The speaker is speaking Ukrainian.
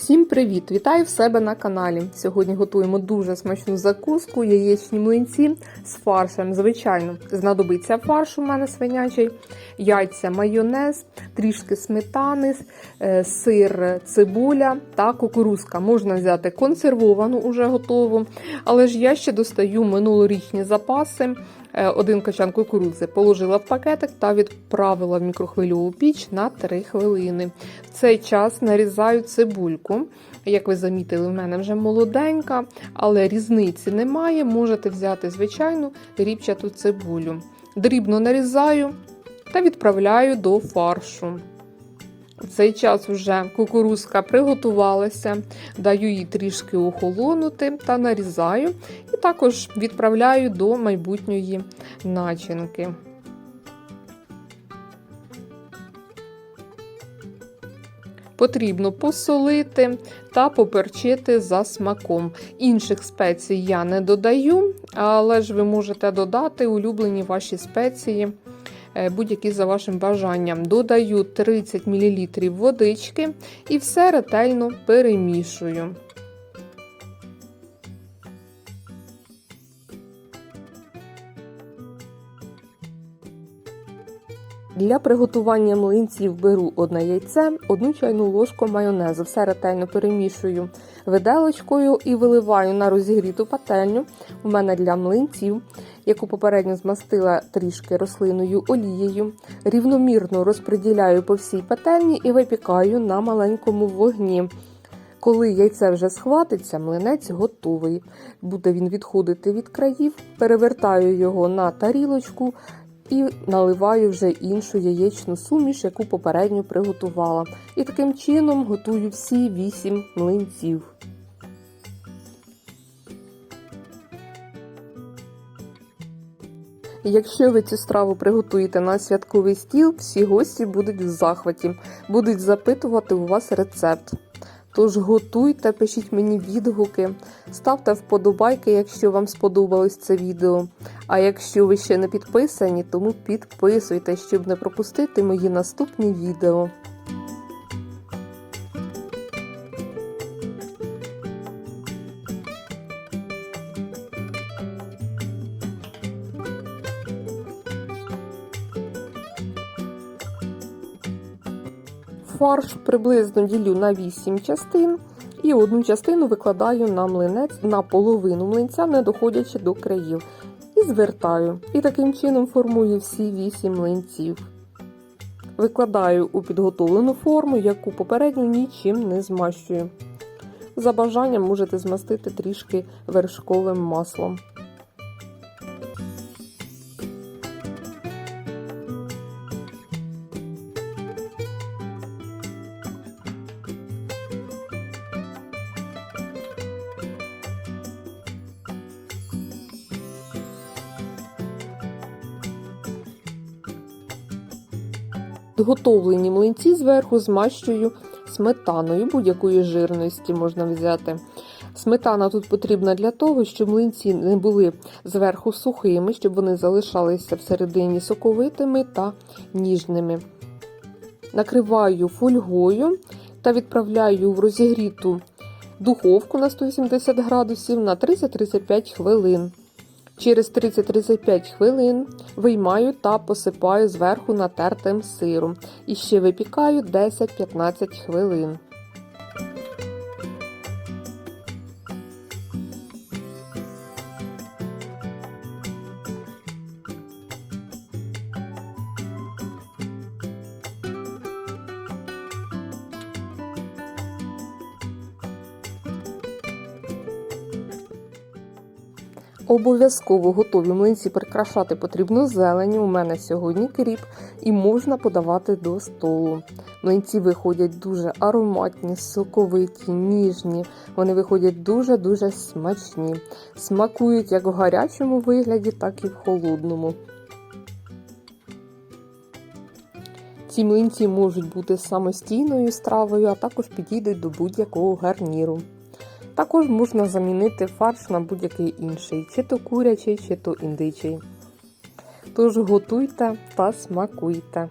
Всім привіт! Вітаю в себе на каналі. Сьогодні готуємо дуже смачну закуску, яєчні млинці з фаршем. Звичайно, знадобиться фарш у мене свинячий, яйця, майонез, трішки сметани, е, сир, цибуля та кукурузка. Можна взяти консервовану, уже готову, але ж я ще достаю минулорічні запаси. Е, Один качан кукурудзи положила в пакетик та відправила в мікрохвильову піч на 3 хвилини. В цей час нарізаю цибульку. Як ви замітили, в мене вже молоденька, але різниці немає. Можете взяти звичайну ріпчату цибулю. Дрібно нарізаю та відправляю до фаршу. В цей час вже кукурузка приготувалася, даю їй трішки охолонути та нарізаю, і також відправляю до майбутньої начинки. Потрібно посолити та поперчити за смаком.Інших спецій я не додаю, але ж ви можете додати улюблені ваші спеції будь-які за вашим бажанням. Додаю 30 мл водички і все ретельно перемішую. Для приготування млинців беру одне яйце, одну чайну ложку майонезу. Все ретельно перемішую виделочкою і виливаю на розігріту пательню. У мене для млинців, яку попередньо змастила трішки рослинною олією. Рівномірно розподіляю по всій пательні і випікаю на маленькому вогні. Коли яйце вже схватиться, млинець готовий. Буде він відходити від країв, перевертаю його на тарілочку і наливаю вже іншу яєчну суміш, яку попередньо приготувала. І таким чином готую всі 8 млинців. Якщо ви цю страву приготуєте на святковий стіл, всі гості будуть в захваті, будуть запитувати у вас рецепт. Тож готуйте, пишіть мені відгуки, ставте вподобайки, якщо вам сподобалось це відео. А якщо ви ще не підписані, тому підписуйтесь, щоб не пропустити мої наступні відео. Фарш приблизно ділю на 8 частин і одну частину викладаю на млинець на половину млинця, не доходячи до країв. І звертаю. І таким чином формую всі 8 млинців. Викладаю у підготовлену форму, яку попередньо нічим не змащую. За бажанням можете змастити трішки вершковим маслом. Підготовлені млинці зверху змащую сметаною будь-якої жирності можна взяти. Сметана тут потрібна для того, щоб млинці не були зверху сухими, щоб вони залишалися всередині соковитими та ніжними. Накриваю фольгою та відправляю в розігріту духовку на 180 градусів на 30-35 хвилин. Через 30-35 хвилин виймаю та посипаю зверху натертим сиром. І ще випікаю 10-15 хвилин. Обов'язково готові млинці прикрашати потрібно зелені. У мене сьогодні кріп і можна подавати до столу. Млинці виходять дуже ароматні, соковиті, ніжні. Вони виходять дуже-дуже смачні. Смакують як в гарячому вигляді, так і в холодному. Ці млинці можуть бути самостійною стравою, а також підійдуть до будь-якого гарніру. Також можна замінити фарш на будь-який інший, чи то курячий, чи то індичий. Тож готуйте та смакуйте.